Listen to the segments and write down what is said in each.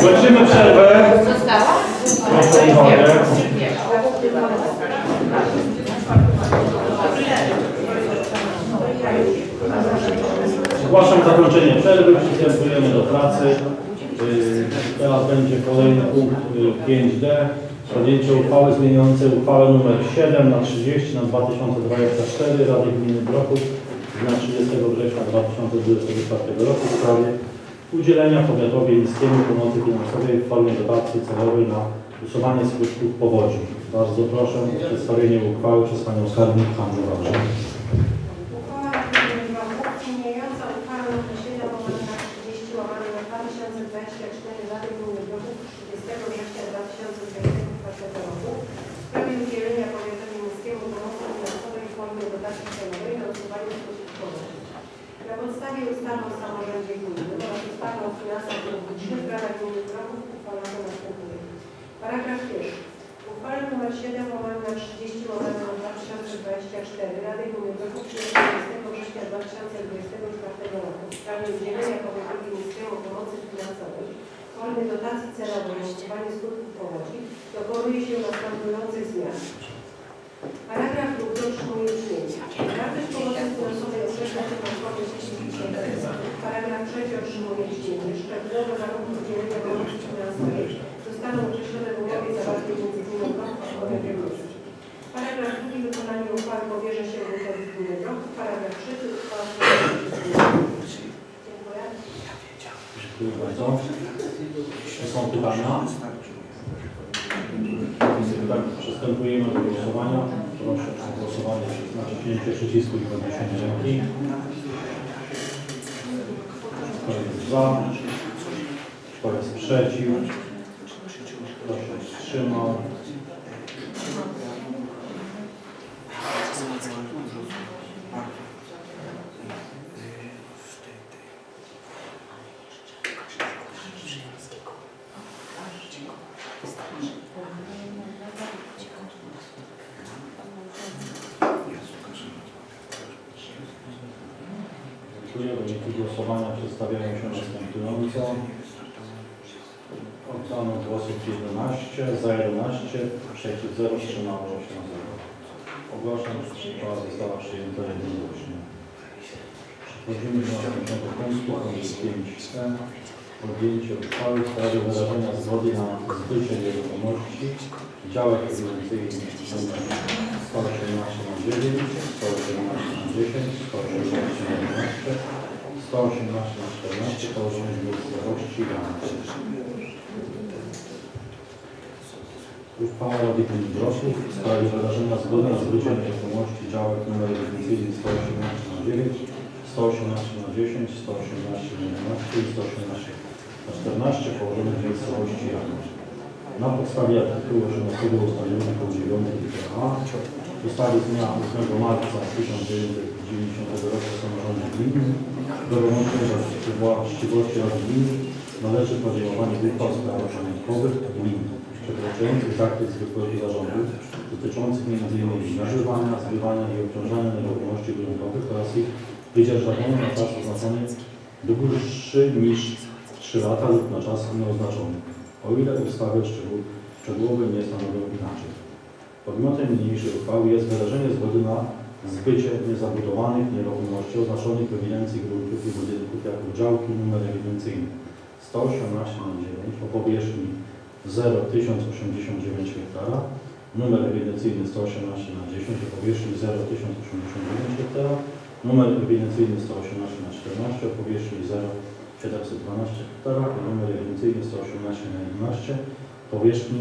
Kończymy przerwę. Proszę. Ogłaszam zakończenie przerwy, przystępujemy do pracy. Yy, Teraz będzie kolejny punkt yy, 5D. Podjęcie uchwały zmieniającej uchwałę nr 7 na 30 na 2024 Rady Gminy Broków z dnia 30 września 2024 roku w sprawie udzielenia powiatowi miejskiemu pomocy finansowej w formie dotacji celowej na usuwanie skutków powodzi. Bardzo proszę o przedstawienie uchwały przez Panią Skarbnik Hannu Wawrzę. Uchwała Rady zmieniająca uchwałę nr 7 łamane na 30 łamane na 2024 Rady Gminy Broków 30 września 2024 roku w sprawie udzielenia powiatowi miejskiemu pomocy finansowej w formie dotacji celowej na usuwanie skutków powodzi. Na podstawie ustawy o samorządzie gminnym oraz ustawy o finansach publicznych Rada Gminy Broków uchwalono następuje. Paragraf pierwszy. Uchwale nr 7 łamane na 30 łamane na 2024 Rady Gminy Broków 30 września 2024 roku w sprawie udzielenia powiatowi miejskiemu pomocy finansowej w formie dotacji celowej na usuwanie skutków powodzi dokonuje się następujących zmian. Paragraf drugi otrzymuje brzmienie. Wartość pomocy finansowej określa się na formie technicznej. Paragraf trzeci otrzymuje brzmienie. Szczegółowe warunki udzielenia pomocy finansowej zostaną określone w umowie zawartej między gminą Broków a powiatem. Paragraf drugi wykonanie uchwały powierza się wójtowi gminy Broków. Paragraf trzeci uchwała. Dziękuję. Dziękuję bardzo. Czy są pytania? Tak, przystępujemy do głosowania. Proszę o głosowanie przez naciśnięcie przycisku i podniesienie ręki. Kto jest za? Kto jest przeciw? Kto się wstrzymał? Wyniki głosowania przedstawiają się następująco. Oddano głosów 11, za 11, przeciw 0, wstrzymało się 0. Ogłaszam, że uchwała została przyjęta jednogłośnie. Przechodzimy do następnego punktu, punkt 5c. Podjęcie uchwały w sprawie wyrażenia zgody na zbycie nieruchomości działek ewidencyjnych nr 118 na 9, 118 na 10, 118 na 11, 118 na 14 położonych w miejscowości Janty. Uchwała Rady Gminy Broków w sprawie wyrażenia zgody na zbycie nieruchomości działek nr ewidencyjnych 118 na 9, 118 na 10, 118 na 11 i 118 na 14 położonych w miejscowości Janty. Na podstawie artykułu 18 ustawionego 9 litera A ustawy z dnia 8 marca 1990 roku o samorządzie gminy do wyłącznej właściwości Rady Gminy należy podejmowanie uchwał w sprawach majątkowych gmin przekraczających zakres zwykłego zarządu dotyczących m.in. nabywania, zbywania i obciążania nieruchomości gruntowych oraz ich wydzierżawiania na czas oznaczony dłuższy niż 3 lata lub na czas nieoznaczony, o ile ustawy szczegół, szczegółowe nie stanowią inaczej. Podmiotem niniejszej uchwały jest wyrażenie zgody na zbycie niezabudowanych nieruchomości oznaczonych w ewidencji gruntów i budynków jako działki numer ewidencyjny. 118 na 9 o powierzchni 01089 hektara, numer ewidencyjny 118 na 10 o powierzchni 01089 hektara, numer ewidencyjny 118 na 14 o powierzchni 0712 hektara. I numer ewidencyjny 118 na 11 powierzchni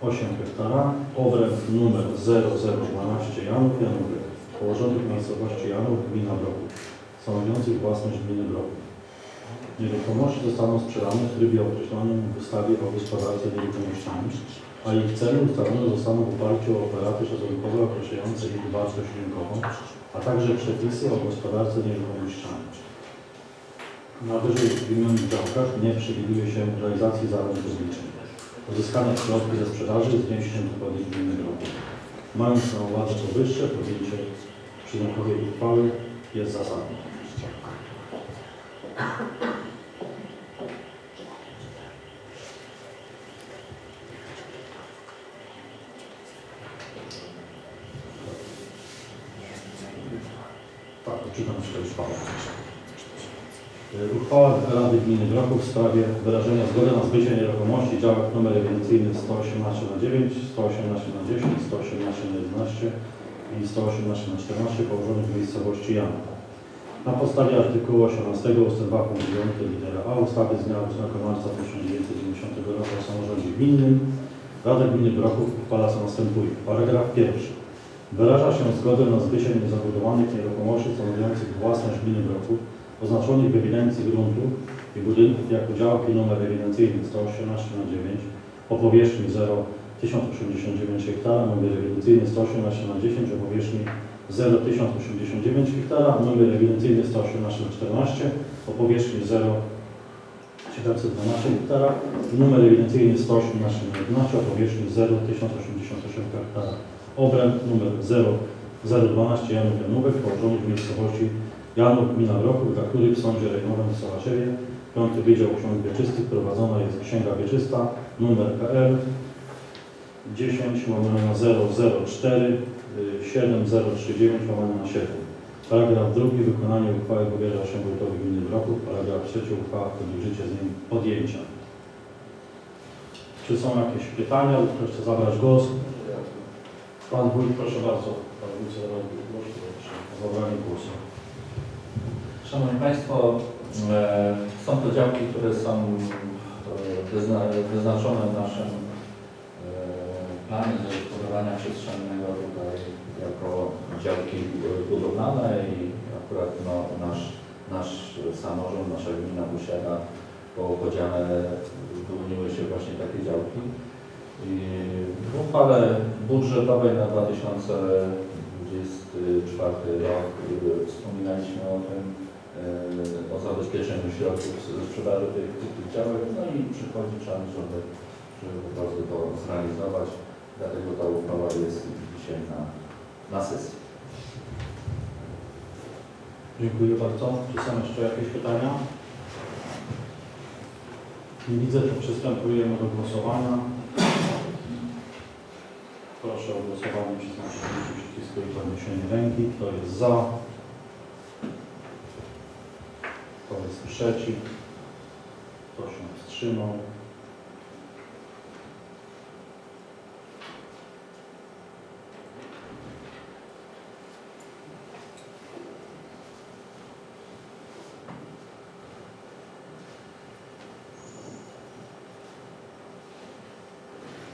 01088 hektara, obręb numer 0012 Janów Janówek, położonych w miejscowości Janów, gmina Broków, stanowiących własność gminy Broków. Nieruchomości zostaną sprzedane w trybie określonym w ustawie o gospodarce nieruchomościami, a ich ceny ustalone zostaną w oparciu o operaty szacunkowe określające ich wartość rynkową, a także przepisy o gospodarce nieruchomościami. Na wyżej wymienionych działkach nie przewiduje się realizacji zadań publicznych. Uzyskane środki ze sprzedaży z wniesieniem dochodów gminy Broków. Mając na uwadze powyższe, podjęcie przyjmowej uchwały jest zasadne. Tak, to czytam z tej uchwały. Uchwała Grochów w sprawie wyrażenia zgody na zbycie nieruchomości działek numer ewidencyjny 118 na 9, 118 na 10, 118 na 11 i 118 na 14 położonych w miejscowości Janka. Na podstawie artykułu 18 ust. 2 punkt 9 litera A ustawy z dnia 8 marca 1990 roku o samorządzie gminnym Rada Gminy Grochów uchwala co następuje. Paragraf pierwszy. Wyraża się zgodę na zbycie niezabudowanych nieruchomości stanowiących własność gminy Grochów oznaczonych w ewidencji gruntów i budynków jako działki numer ewidencyjny 118 na 9 o powierzchni 0 1089 hektara, numer ewidencyjny 118 na 10 o powierzchni 0 1089 hektara, numer ewidencyjny 118 na 14 o powierzchni 0 712 hektara numer ewidencyjny 118 na 11 o powierzchni 0 1088 hektara. Obręb numer 0 012 Janów Janówek położony w miejscowości Janów Gmina Grochów, dla których w Sądzie Rejonowym w Sołaczewie 5 Wydział Ksiąg Wieczystych prowadzona jest Księga Wieczysta numer KL 10 łamane na 004 y, 7039 łamane na 7. Paragraf drugi. Wykonanie uchwały powierza się wójtowi gminy Grochów. Paragraf trzeci. Uchwała wchodzi w życie z nim podjęcia. Czy są jakieś pytania lub ktoś chce zabrać głos? Pan wójt, proszę bardzo. Pan wójt zabrał głos. Zabranie głosu. Szanowni Państwo, są to działki, które są e, wyzna- wyznaczone w naszym e, planie zagospodarowania przestrzennego tutaj jako działki budowlane i akurat no, nasz, nasz samorząd, nasza gmina posiada po podziale wyłoniły się właśnie takie działki. I w uchwale budżetowej na 2024 rok wspominaliśmy o tym, o zabezpieczeniu środków ze sprzedaży tych, tych, działek, no i przychodzi czas, żeby, żeby po prostu to zrealizować. Dlatego ta uchwała jest dzisiaj na, na sesji. Dziękuję bardzo. Czy są jeszcze jakieś pytania? Nie widzę, to przystępujemy do głosowania. Proszę o głosowanie przez naciśnięcie przycisku i podniesienie ręki. Kto jest za? Kto jest przeciw? Kto się wstrzymał?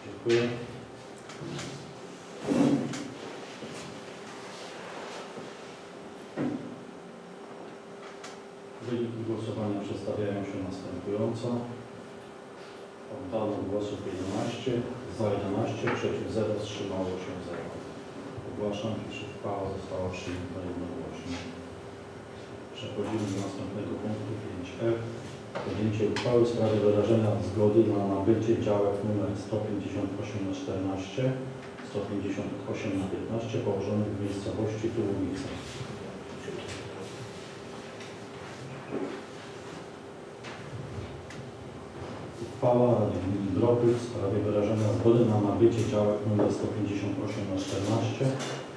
Dziękuję. Wyniki głosowania przedstawiają się następująco. Oddano głosów 11, za 11, przeciw 0, wstrzymało się 0. Ogłaszam, iż uchwała została przyjęta jednogłośnie. Przechodzimy do następnego punktu 5f. Podjęcie uchwały w sprawie wyrażenia zgody na nabycie działek nr 158 na 14, 158 na 15 położonych w miejscowości Tułowice. Uchwała Rady w sprawie wyrażenia zgody na nabycie działek nr 158 na 14,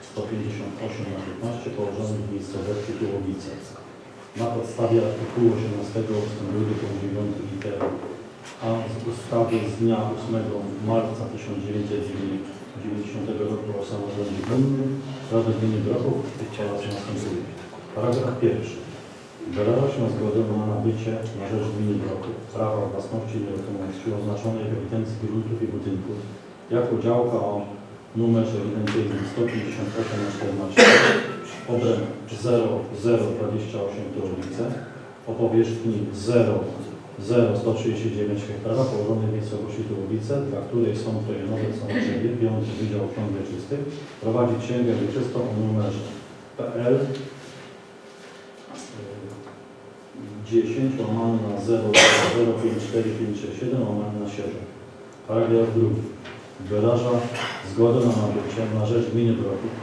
158 na 15 położonych w miejscowości Tułowice. Na podstawie artykułu 18 ust. 2 punkt 9 litery A z ustawy z dnia 8 marca 1990 roku o samorządzie gminnym Rada Gminy uchwala się następuje. Paragraf pierwszy. Wyraża się zgodę na nabycie na rzecz gminy Grochów prawa własności nieruchomości oznaczonej w ewidencji gruntów i budynków. Jako działka o numerze ewidencyjnym 158 na 14 obręb 0028 Turowice o powierzchni 00139 hektara położonej w miejscowości Turowice, dla której rejonowy w Sączewie, 5 Wydział Ksiąg Wieczystych prowadzi księgę wieczystą o numerze PL 10 łamane na 0054567 łamane na 7. Paragraf drugi. Wyraża zgodę na nabycie na rzecz gminy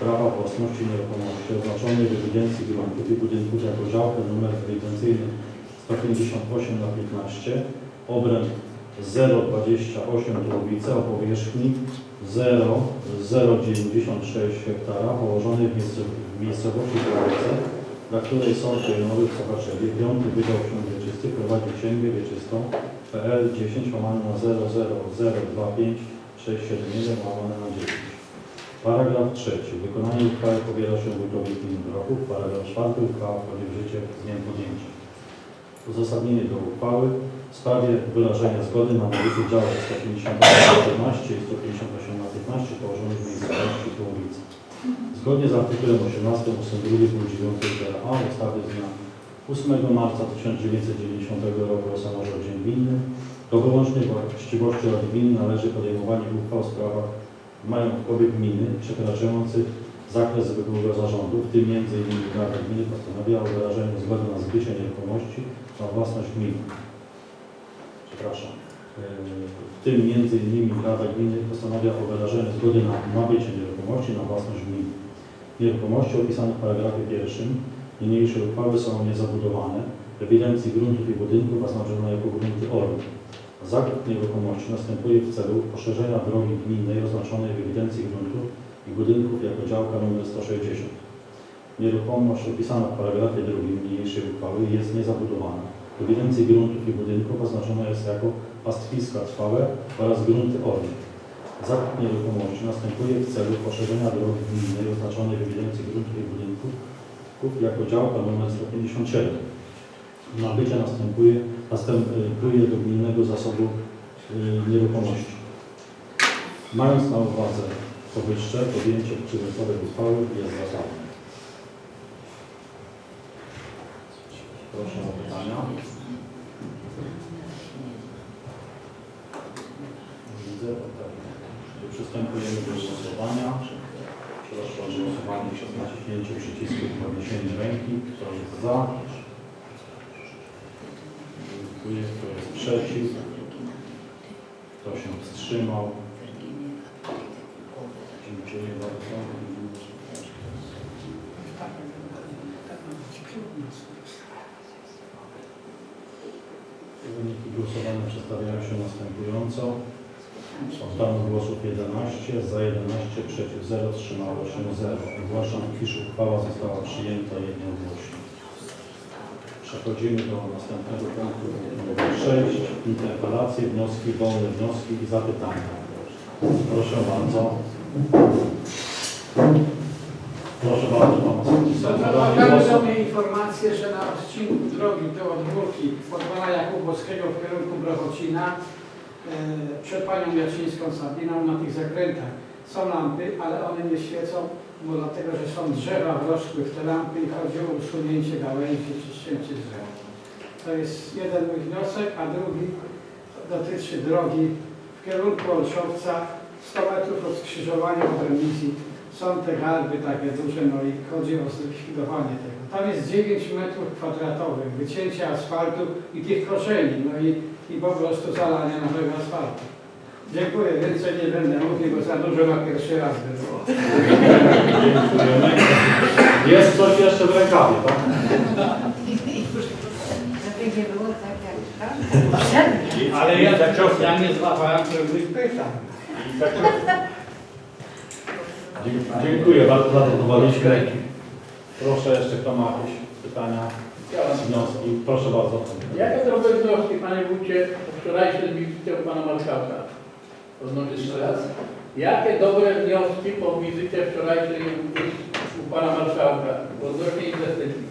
prawa własności nieruchomości oznaczonej w ewidencji gruntów i budynków jako działkę numer ewidencyjny 158 na 15 obręb 028 Dłowice o powierzchni 0,096 hektara położonej w miejscowości Dłowice, dla której Sąd Rejonowy w Sochaczewie, 5 Wydział Ksiąg Wieczystych prowadzi księgę wieczystą PL 10 łamane na 00025 671 łamane na 10. Paragraf trzeci. Wykonanie uchwały powiela się wójtowi gminy Grochów. Paragraf czwarty. Uchwała wchodzi w życie z dniem podjęcia. Uzasadnienie do uchwały w sprawie wyrażenia zgody na nabycie działek 150 na 14 i 158 na 15 położonych w miejscowości Połowice. Zgodnie z artykułem 18 ust. 2 punkt 9 litera A ustawy z dnia 8 marca 1990 roku o samorządzie gminnym do wyłącznej właściwości Rady Gminy należy podejmowanie uchwał w sprawach majątkowych gminy przekraczających zakres zwykłego zarządu, w tym m.in. Rada Gminy postanawia o wyrażeniu zgody na zbycie nieruchomości na własność gminy. Przepraszam. W tym m.in. Rada Gminy postanawia o wyrażeniu zgody na nabycie nieruchomości na własność gminy. Nieruchomości opisane w paragrafie pierwszym niniejszej uchwały są niezabudowane. W ewidencji gruntów i budynków oznaczone jako grunty ORM. Zakup nieruchomości następuje w celu poszerzenia drogi gminnej oznaczonej w ewidencji gruntów i budynków jako działka nr 160. Nieruchomość opisana w paragrafie drugim niniejszej uchwały jest niezabudowana. W ewidencji gruntów i budynków oznaczona jest jako pastwiska trwałe oraz grunty orne. Zakup nieruchomości następuje w celu poszerzenia drogi gminnej oznaczonej w ewidencji gruntów i budynków jako działka nr 157. Nabycie następuje, następuje do gminnego zasobu y, nieruchomości. Mając na uwadze powyższe, podjęcie przedmiotowej uchwały jest zasadne. Proszę o pytania. Widzę, tak. Przystępujemy do głosowania. Proszę o głosowanie przez naciśnięcie przycisku i podniesienie ręki. Kto jest za? Dziękuję. Kto jest przeciw? Kto się wstrzymał? Dziękuję bardzo. Wyniki głosowania przedstawiają się następująco. Oddano głosów 11, za 11, przeciw 0, wstrzymało się 0. Ogłaszam, iż uchwała została przyjęta jednogłośnie. Przechodzimy do następnego punktu numer 6. Interpelacje, wnioski, wolne wnioski i zapytania. Proszę bardzo. Proszę bardzo, Pan Sekretarz. Mamy sobie informację, że na odcinku drogi do Odwórki od pana Jakubowskiego w kierunku Brochocina e, przed panią Jacińską Sabiną na tych zakrętach są lampy, ale one nie świecą, bo dlatego, że są drzewa wrosły w te lampy i chodzi o usunięcie gałęzi czy ścięcie drzew. To jest jeden mój wniosek, a drugi dotyczy drogi w kierunku Olszowca 100 metrów od skrzyżowania od remisji są te garby takie duże, no i chodzi o zlikwidowanie tego. Tam jest 9 metrów kwadratowych, wycięcie asfaltu i tych korzeni, no i, i po prostu zalanie nowego asfaltu. Dziękuję, więcej nie będę mówił, bo za dużo na pierwszy raz by było. Dziękujemy. Jest coś jeszcze w rękawie, tak? Żeby nie było tak jak tam, poprzednio. Ale ja, ja nie złapałem pewnych pytań. Dzie- Dziękuję bardzo za to towarzystwo. Proszę jeszcze, kto ma jakieś pytania, wnioski? Proszę bardzo. Jakie dobre wnioski, panie wójcie, po wczorajszej wizycie u pana marszałka? Odnośnie Jeszcze raz? Jakie dobre wnioski po wizycie wczorajszej u pana marszałka odnośnie inwestycji?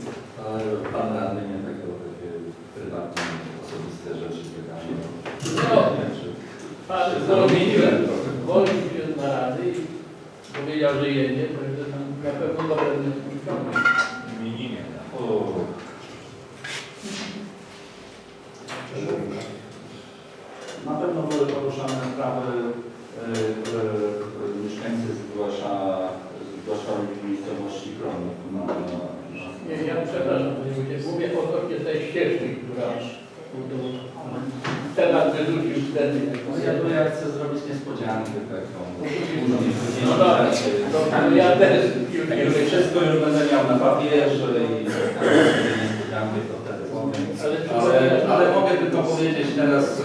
Ale Pan radny nie takie prywatne, osobiste rzeczy. No, pan zgłosił się na rady i powiedział, że jedzie, także tam na pewno dobre wnioski wyciągnie. Imieninie. O. Na pewno były poruszane sprawy, y, które y, mieszkańcy zgłasza, zgłaszali w miejscowości Kronów. Na, na, Nie, ja przepraszam, panie wójcie, mówię odnośnie tej ścieżki, która teraz wyrzucił wtedy. no ja tu ja chcę zrobić niespodziankę taką. No dobra, to też Jak wszystko już będę miał na papierze i niespodziankę to wtedy powiem. Ale, Ale, ale mogę tylko powiedzieć teraz, y,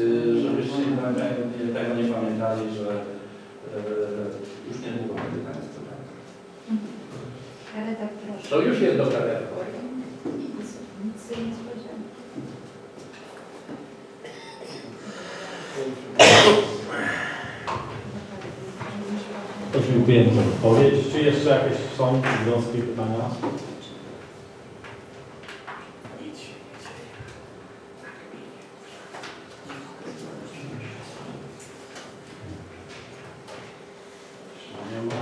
y, żebyście nie pamiętali- nie- tego nie pamiętali, że y, już niedługo będzie ta niespodzianka. Ale tak proszę. To już jest dobra wiadomość. To dziękujemy za odpowiedź. Czy jeszcze jakieś są wnioski, pytania? Nie ma.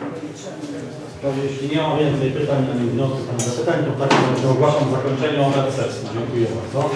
To jeśli nie ma więcej pytań ani wniosków ani zapytań, to w takim razie ogłaszam zakończenie obrad sesji. Dziękuję bardzo.